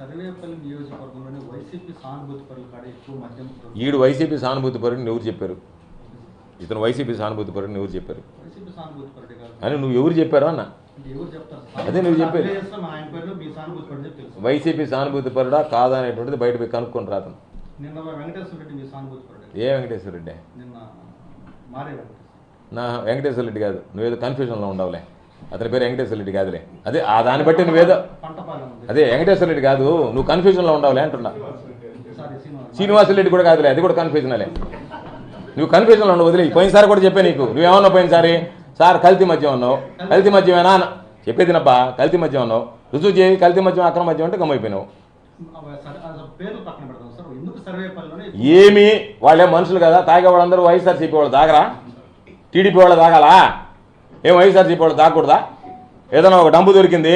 సర్వేపల్లి నియోజకవర్గంలోని వైసీపీ సానుభూతి పరుల కాడ ఎక్కువ మద్యం ఈడు వైసీపీ సానుభూతి పరుని ఎవరు చెప్పారు? ఇతను వైసీపీ సానుభూతి పరుని ఎవరు చెప్పారు? అని నువ్వు ఎవరు చెప్పారు అన్న? అదే నువ్వు చెప్పేది. వైసీపీ సానుభూతి పరుడా కాదా అనేటువంటిది బయట పోయి కనుక్కొని రాతను ఏ వెంకటేశ్వర రెడ్డి? నా వెంకటేశ్వర రెడ్డి కాదు. నువ్వేదో కన్ఫ్యూజన్లో ఉండవులే. అతని పేరు వెంకటేశ్వర రెడ్డి కాదులే. అదే ఆ దాన్ని బట్టి నువ్వేదో అదే వెంకటేశ్వర రెడ్డి కాదు నువ్వు కన్ఫ్యూజన్లో ఉండవులే అంటున్నా. శ్రీనివాస శ్రీనివాస్ శ్రీనివాసరెడ్డి కూడా కాదులే అది కూడా కన్ఫ్యూజన్లే నువ్వు కన్ఫ్యూజన్లో ఉండవు వదిలే. పోయినసారి కూడా చెప్పే నీకు. నువ్వేమన్నావు పోయినసారి? సార్ కల్తీ మద్యం ఉన్నావు కల్తీ మద్యమేనా అన్న. చెప్పేది నబ్బా కల్తీ మద్యం ఉన్నావు రుజువు చేయి కల్తీ మద్యం అక్రమ మద్యం అంటే గమ్మైపోయినావు. ఏమి వాళ్ళే మనుషులు కదా తాగే వాళ్ళందరూ వైఎస్ఆర్సీపీ వాళ్ళు తాగరా? టీడీపీ వాళ్ళు తాగాలా? ఏం వైఎస్ఆర్సీపీ వాళ్ళు తాగకూడదా ఏదైనా ఒక డబ్బు దొరికింది.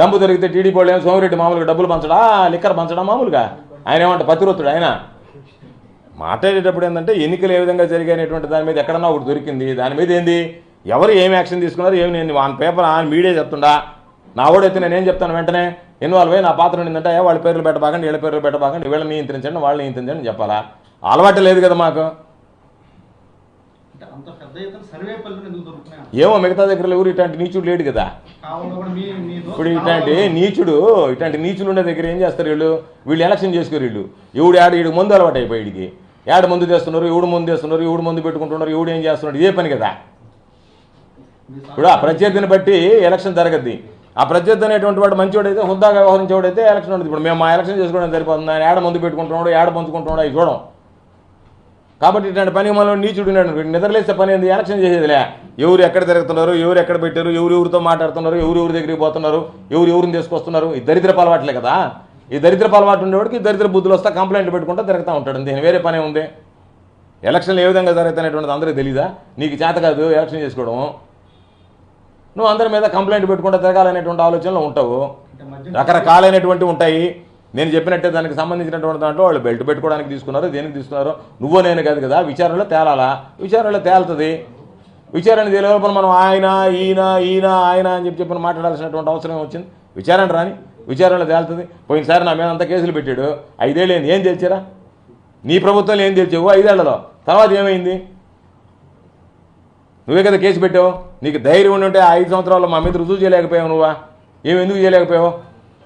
డబ్బు దొరికితే టీడీపీ వాళ్ళు ఏమో సోమిరెడ్డి మామూలుగా డబ్బులు పంచడా? లిక్కర్ పంచడా మామూలుగా? ఆయన ఏమంటే పతిరొత్తుడు ఆయన? మాట్లాడేటప్పుడు ఏంటంటే ఎన్నికలు ఏ విధంగా జరిగాయనేటువంటి దాని మీద ఎక్కడన్నా ఒకటి దొరికింది. దాని మీద ఏంది? ఎవరు ఏమి యాక్షన్ తీసుకున్నారు? ఏమి నేను ఆన్ పేపర్ ఆన్ మీడియా చెప్తుండా? నా ఓడైతే నేనేం చెప్తాను వెంటనే? ఇన్వాల్వ్ అయ్యి నా పాత్ర ఉండిందంటే వాళ్ళ పేర్లు పెట్టబాకండి వీళ్ళ పేర్లు పెట్టబాకండి వీళ్ళని నియంత్రించండి వాళ్ళని నియంత్రించండి అని చెప్పాలా? అలవాటు లేదు కదా మాకు. ఏమో మిగతా దగ్గర ఎవరు ఇట్లాంటి నీచుడు లేడు కదా. ఇప్పుడు ఇట్లాంటి నీచుడు ఇట్లాంటి నీచులు ఉండే దగ్గర ఏం చేస్తారు వీళ్ళు? వీళ్ళు ఎలక్షన్ చేసుకోరు వీళ్ళు. ఎవడు ఆడు ఈడు ముందు అలవాటు అయిపోయి ఏడ ముందు చేస్తున్నారు ఎవడు ముందు చేస్తున్నారు ఎవడు ముందు పెట్టుకుంటున్నారు ఎవడు ఏం చేస్తున్నాడు ఇదే పని కదా. ఇప్పుడు ఆ ప్రత్యర్థిని బట్టి ఎలక్షన్ జరగద్ది. ఆ ప్రత్యర్థి అనేటువంటి వాడు మంచివాడైతే హుద్దాగా వ్యవహరించేవాడైతే ఎలక్షన్ ఉంటుంది ఇప్పుడు మేము మా ఎలక్షన్ చేసుకోవడం సరిపోతుంది? ఆయన ఏడ ముందు పెట్టుకుంటున్నాడు ఏడ పంచుకుంటున్నాడు అవి చూడం. కాబట్టి ఇట్లాంటి పని మనం నీచుడు ఉన్నాడు. వీడు నిద్రలేసే పని ఏంది? ఎలక్షన్ చేసేదిలే. ఎవరు ఎక్కడ తిరుగుతున్నారు? ఎవరు ఎక్కడ పెట్టారు? ఎవరు ఎవరితో మాట్లాడుతున్నారు? ఎవరు ఎవరి దగ్గరికి పోతున్నారు? ఎవరు ఎవరిని తీసుకొస్తున్నారు? ఈ దరిద్రపు అలవాట్లే కదా. ఈ దరిద్రపు అలవాటు ఉండేవాడికి దరిద్ర బుద్ధులు వస్తా కంప్లైంట్ పెట్టుకుంటా తిరుగుతూ ఉంటాడు. దీని వేరే పనే ఉంది. ఎలక్షన్లు ఏ విధంగా జరుగుతాయనేటువంటిది అందరికీ తెలీదా? నీకు చేత కాదు ఎలక్షన్ చేసుకోవడం. నువ్వు అందరి మీద కంప్లైంట్ పెట్టుకుంటా తిరగాలనేటువంటి ఆలోచనలో ఉంటావు. రకరకాలైనటువంటి ఉంటాయి. నేను చెప్పినట్టే దానికి సంబంధించినటువంటి దాంట్లో వాళ్ళు బెల్ట్ పెట్టుకోవడానికి తీసుకున్నారు దేనికి తీసుకున్నారు నువ్వో నేను కాదు కదా విచారణలో తేలాలా? విచారణలో తేలుతుంది. విచారణ తెలియకపోతే మనం ఆయన ఈయన ఈయన ఆయన అని చెప్పి చెప్పిన మాట్లాడాల్సినటువంటి అవసరం వచ్చింది విచారణ రాని విచారణలో తేలుతుంది. పోయినసారి నా మీద అంతా కేసులు పెట్టాడు. ఐదేళ్ళు ఏంది? ఏం తెలిచారా? నీ ప్రభుత్వంలో ఏం తెలిచావు? ఐదేళ్ళలో. తర్వాత ఏమైంది? నువ్వే కదా కేసు పెట్టావు. నీకు ధైర్యం ఉండి ఉంటే ఐదు సంవత్సరాల్లో మా మీద రుజువు చేయలేకపోయావు నువ్వా? ఏమి ఎందుకు చేయలేకపోయావు?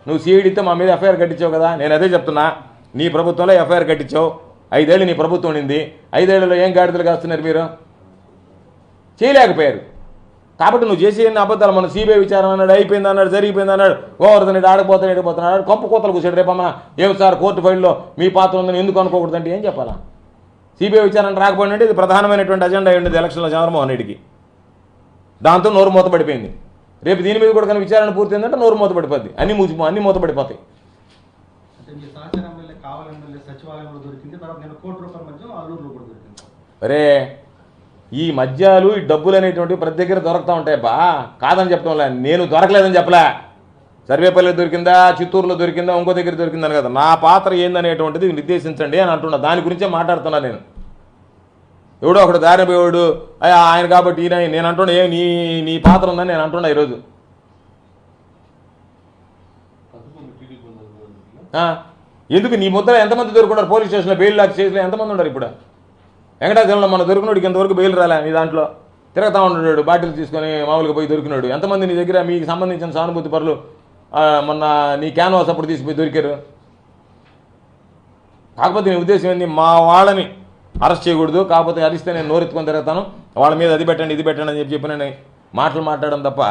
నువ్వు సీఈడితే మా మీద ఎఫ్ఐఆర్ కట్టించావు కదా నేను అదే చెప్తున్నా. నీ ప్రభుత్వంలో ఎఫ్ఐఆర్ కట్టించావు. ఐదేళ్ళు నీ ప్రభుత్వం ఉండింది. ఐదేళ్ళలో ఏం గాడిదలు కాస్తున్నారు మీరు? చేయలేకపోయారు. కాబట్టి నువ్వు చేసే ఎన్ని అబద్ధాలు? మన సిబిఐ విచారణ అన్నాడు అయిపోయింది అన్నాడు జరిగిపోయింది అన్నాడు. ఓవర్దని ఆడకపోతాడు ఎడిపోతున్నాడు కొంప కోతలు కూర్చాడు రేపమ్మ ఏం సార్ కోర్టు ఫైల్లో మీ పాత్ర ఉందని ఎందుకు అనుకోకూడదంటే ఏం చెప్పాలా? సిబిఐ విచారణ రాకపోయినట్టు ఇది ప్రధానమైనటువంటి అజెండా అయ్యింది ఎలక్షన్లో చంద్రమోహన్ రెడ్డికి. దాంతో నోరు మూతపడిపోయింది. రేపు దీని మీద కూడా కానీ విచారణ పూర్తయిందంటే నోరు మూతపడిపోద్ది. అన్ని మూసి అన్ని మూతపడిపోతాయి. అరే ఈ మద్యాలు ఈ డబ్బులు అనేటువంటివి ప్రతి దగ్గర దొరుకుతూ ఉంటాయి బా. కాదని చెప్పడంలే. నేను దొరకలేదని చెప్పలే. సర్వేపల్లి దొరికిందా చిత్తూరులో దొరికిందా ఇంకో దగ్గర దొరికిందని కదా. నా పాత్ర ఏందనేటువంటిది నిర్దేశించండి అని అంటున్నా. దాని గురించే మాట్లాడుతున్నా నేను. ఎవడో ఒకడు దారి పోయాడు అయ్యా ఆయన కాబట్టి ఈయన నేను అంటున్నా ఏ నీ నీ పాత్ర ఉందని నేను అంటున్నా ఈరోజు. ఎందుకు? నీ ముద్ర ఎంతమంది దొరుకున్నారు? పోలీస్ స్టేషన్లో బెయిల్ లాక్ చేసిన ఎంతమంది ఉన్నారు ఇప్పుడు? వెంకటాచలంలో మన దొరికినోడికి ఇంతవరకు బెయిల్ రాలే నీ దాంట్లో. తిరుగుతా ఉన్నాడు బాటిల్ తీసుకొని మామూలుగా పోయి దొరికినాడు. ఎంతమంది నీ దగ్గర? మీకు సంబంధించిన సానుభూతి పరులు మొన్న నీ క్యాన్వాస్ అప్పుడు తీసిపోయి దొరికారు. కాకపోతే నీ ఉద్దేశం ఏంది? మా వాళ్ళని అరెస్ట్ చేయకూడదు కాకపోతే అరిస్తే నేను నోరెత్తుకొని తిరుగుతాను. వాళ్ళ మీద అది పెట్టండి ఇది పెట్టండి అని చెప్పి చెప్పి నేను మాటలు మాట్లాడడం తప్ప